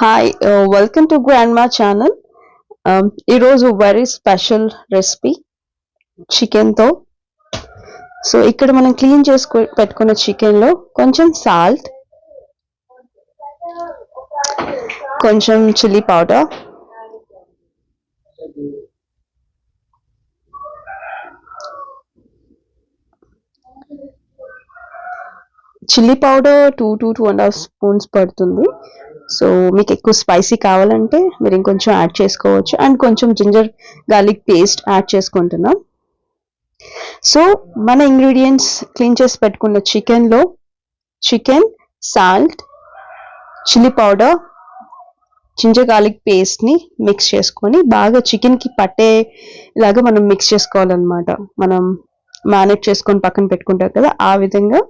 Hi welcome to grand మా channel ఈరోజు very special recipe చికెన్తో సో ఇక్కడ మనం క్లీన్ చేసుకో పెట్టుకున్న చికెన్లో కొంచెం సాల్ట్ కొంచెం chilli powder chilli powder two two two and half spoons పడుతుంది. సో మీకు ఎక్కువ స్పైసీ కావాలంటే మీరు ఇంకొంచెం యాడ్ చేసుకోవచ్చు. అండ్ కొంచెం జింజర్ గార్లిక్ పేస్ట్ యాడ్ చేసుకుంటున్నాం. సో మన ఇంగ్రీడియంట్స్ క్లీన్ చేసి పెట్టుకున్న చికెన్లో chicken salt chilli powder ginger garlic పేస్ట్ని మిక్స్ చేసుకొని బాగా చికెన్కి పట్టేలాగా మనం మిక్స్ చేసుకోవాలన్నమాట. మనం మేనేజ్ చేసుకొని పక్కన పెట్టుకుంటాం కదా ఆ విధంగా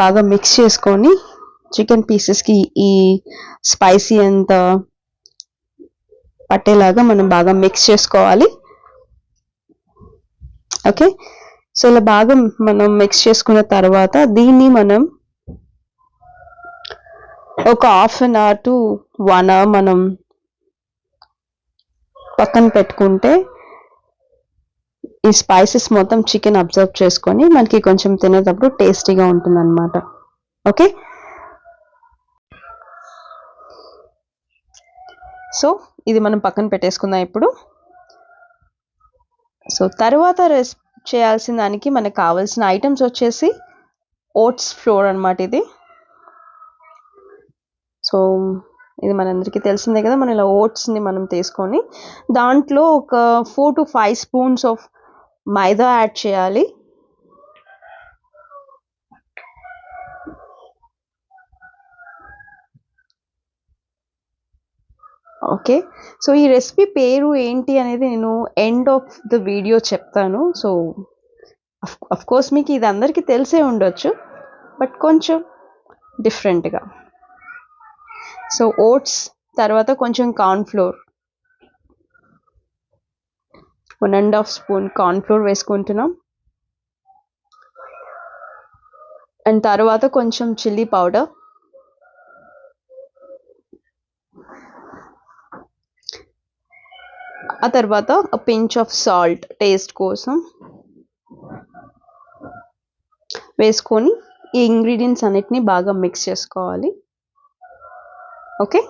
బాగా మిక్స్ చేసుకొని చికెన్ పీసెస్కి ఈ స్పైసీ అంత పట్టేలాగా మనం బాగా మిక్స్ చేసుకోవాలి. ఓకే సో ఇలా బాగా మనం మిక్స్ చేసుకున్న తర్వాత దీన్ని మనం ఒక half an hour to one hour మనం పక్కన పెట్టుకుంటే ఈ స్పైసెస్ మొత్తం చికెన్ అబ్జర్వ్ చేసుకొని మనకి కొంచెం తినేటప్పుడు టేస్టీగా ఉంటుంది అనమాట ఓకే సో ఇది మనం పక్కన పెట్టేసుకుందాం ఇప్పుడు. సో తర్వాత రెస్ చేయాల్సిన దానికి మనకు కావాల్సిన ఐటమ్స్ వచ్చేసి ఓట్స్ ఫ్లోర్ అనమాట ఇది. సో ఇది మనందరికీ తెలిసిందే కదా మనం ఇలా ఓట్స్ని మనం తీసుకొని దాంట్లో ఒక four to five spoons of maida add చేయాలి. ఓకే సో ఈ రెసిపీ పేరు ఏంటి అనేది నేను ఎండ్ ఆఫ్ ద వీడియో చెప్తాను. సో అఫ్ కోర్స్ మీకు ఇది అందరికీ తెలిసే ఉండొచ్చు. బట్ కొంచెం డిఫరెంట్గా సో ఓట్స్ తర్వాత కొంచెం cornflour one and half spoon cornflour వేసుకుంటున్నాం. అండ్ తర్వాత కొంచెం చిల్లీ పౌడర్ ఆ తర్వాత పించ్ ఆఫ్ సాల్ట్ టేస్ట్ కోసం వేసుకొని ఈ ఇంగ్రీడియంట్స్ అన్నిటిని బాగా మిక్స్ చేసుకోవాలి. ఓకే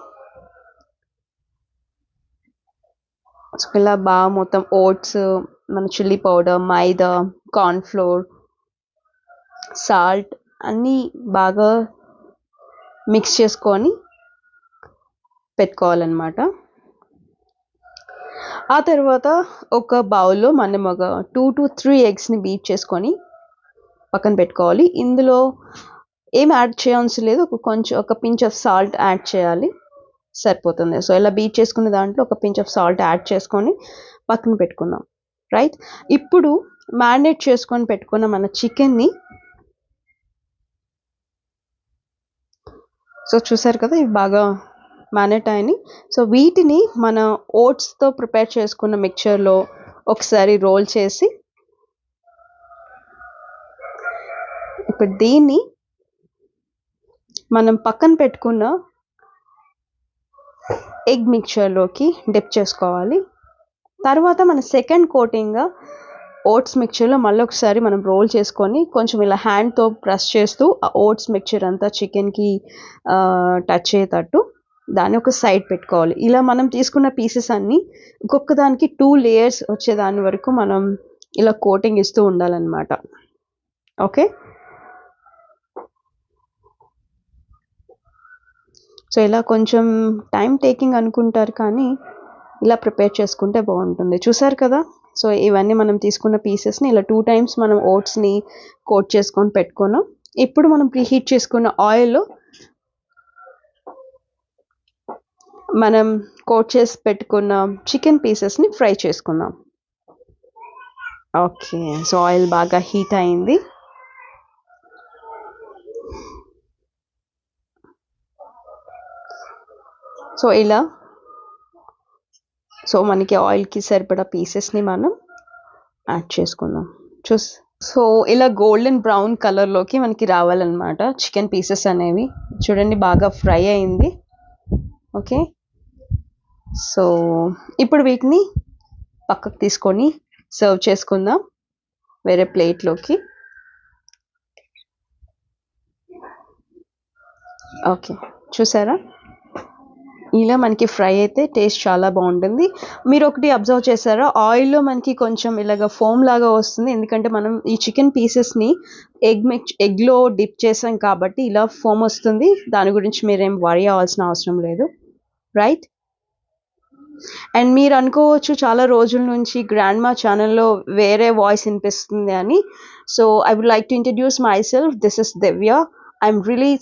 సో ఇలా బాగా మొత్తం ఓట్స్ మన chilli powder maida cornflour salt అన్నీ బాగా మిక్స్ చేసుకొని పెట్టుకోవాలన్నమాట. ఆ తర్వాత ఒక బౌల్లో మనం ఒక టూ టు త్రీ ఎగ్స్ని బీట్ చేసుకొని పక్కన పెట్టుకోవాలి. ఇందులో ఏం యాడ్ చేయాల్సిన లేదు ఒక కొంచెం ఒక పించ్ ఆఫ్ సాల్ట్ యాడ్ చేయాలి. సరిపోతుంది. సో ఇలా బీట్ చేసుకున్న దాంట్లో ఒక పించ్ ఆఫ్ సాల్ట్ యాడ్ చేసుకొని పక్కన పెట్టుకుందాం. రైట్? ఇప్పుడు మ్యారినేట్ చేసుకొని పెట్టుకున్న మన చికెన్ని సో చూసారు కదా ఇవి బాగా మ్యారినేట్ అయినాయి సో వీటిని మన ఓట్స్తో ప్రిపేర్ చేసుకున్న మిక్చర్లో ఒకసారి రోల్ చేసి ఇప్పుడు దీన్ని మనం పక్కన పెట్టుకున్న ఎగ్ మిక్చర్లోకి డిప్ చేసుకోవాలి. తర్వాత మన సెకండ్ కోటింగ్గా ఓట్స్ మిక్చర్లో మళ్ళీ ఒకసారి మనం రోల్ చేసుకొని కొంచెం ఇలా హ్యాండ్తో ప్రెస్ చేస్తూ ఆ ఓట్స్ మిక్చర్ అంతా చికెన్కి టచ్ అయ్యేటట్టు దాన్ని ఒక సైడ్ పెట్టుకోవాలి. ఇలా మనం తీసుకున్న పీసెస్ అన్నీ ఒక్కొక్క దానికి టూ లేయర్స్ వచ్చేదాని వరకు మనం ఇలా కోటింగ్ ఇస్తూ ఉండాలన్నమాట. ఓకే సో ఇలా కొంచెం టైం టేకింగ్ అనుకుంటారు కానీ ఇలా ప్రిపేర్ చేసుకుంటే బాగుంటుంది. చూసారు కదా? సో ఇవన్నీ మనం తీసుకున్న పీసెస్ని ఇలా టూ టైమ్స్ మనం ఓట్స్ని కోట్ చేసుకొని పెట్టుకున్నాం. ఇప్పుడు మనం ప్రీహీట్ చేసుకున్న ఆయిల్ మనం కోట్ చేసి పెట్టుకున్న చికెన్ పీసెస్ని ఫ్రై చేసుకుందాం. ఓకే సో ఆయిల్ బాగా హీట్ అయింది. సో ఇలా సో మనకి ఆయిల్కి సరిపడా పీసెస్ని మనం యాడ్ చేసుకుందాం. చూస్ సో ఇలా గోల్డెన్ బ్రౌన్ కలర్లోకి మనకి రావాలన్నమాట. చికెన్ పీసెస్ అనేవి. చూడండి బాగా ఫ్రై అయింది. ఓకే సో ఇప్పుడు వీటిని పక్కకు తీసుకొని సర్వ్ చేసుకుందాం వేరే ప్లేట్లోకి. ఓకే చూసారా? ఇలా మనకి ఫ్రై అయితే టేస్ట్ చాలా బాగుంటుంది. మీరు ఒకటి అబ్జర్వ్ చేశారా? ఆయిల్లో మనకి కొంచెం ఇలాగ ఫోమ్ లాగా వస్తుంది. ఎందుకంటే మనం ఈ చికెన్ పీసెస్ని ఎగ్ మిక్ ఎగ్లో డిప్ చేసాం కాబట్టి ఇలా ఫోమ్ వస్తుంది. దాని గురించి మీరేం వరి అవ్వాల్సిన అవసరం లేదు. రైట్? అండ్ మీరు అనుకోవచ్చు చాలా రోజుల నుంచి గ్రాండ్ మా ఛానల్లో వేరే వాయిస్ వినిపిస్తుంది అని. So I would like to introduce myself this is Divya I'm really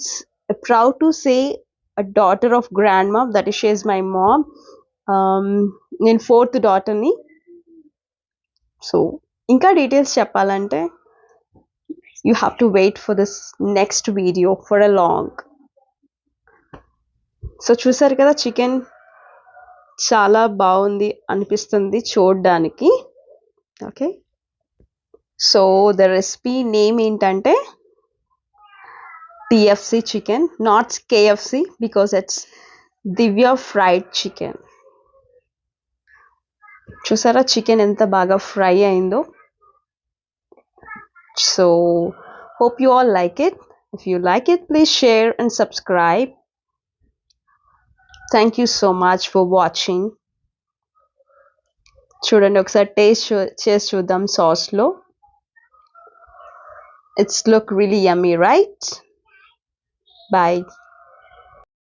proud to say a daughter of grand that that is she's my mom నేను ఫోర్త్ డాటర్ని సో ఇంకా డీటెయిల్స్ చెప్పాలంటే you have to wait for this next video for a long so చూసారు కదా chicken చాలా బాగుంది అనిపిస్తుంది చూడడానికి. Okay. So the recipe name ఏంటంటే TFC chicken not KFC because it's Divya fried chicken. చూసారా చికెన్ ఎంత బాగా ఫ్రై అయిందో? So hope you all like it. If you like it please share and subscribe. Thank you so much for watching చూడండి ఒకసారి taste చేసి చూద్దాం సాస్లో it's look really yummy right Bye.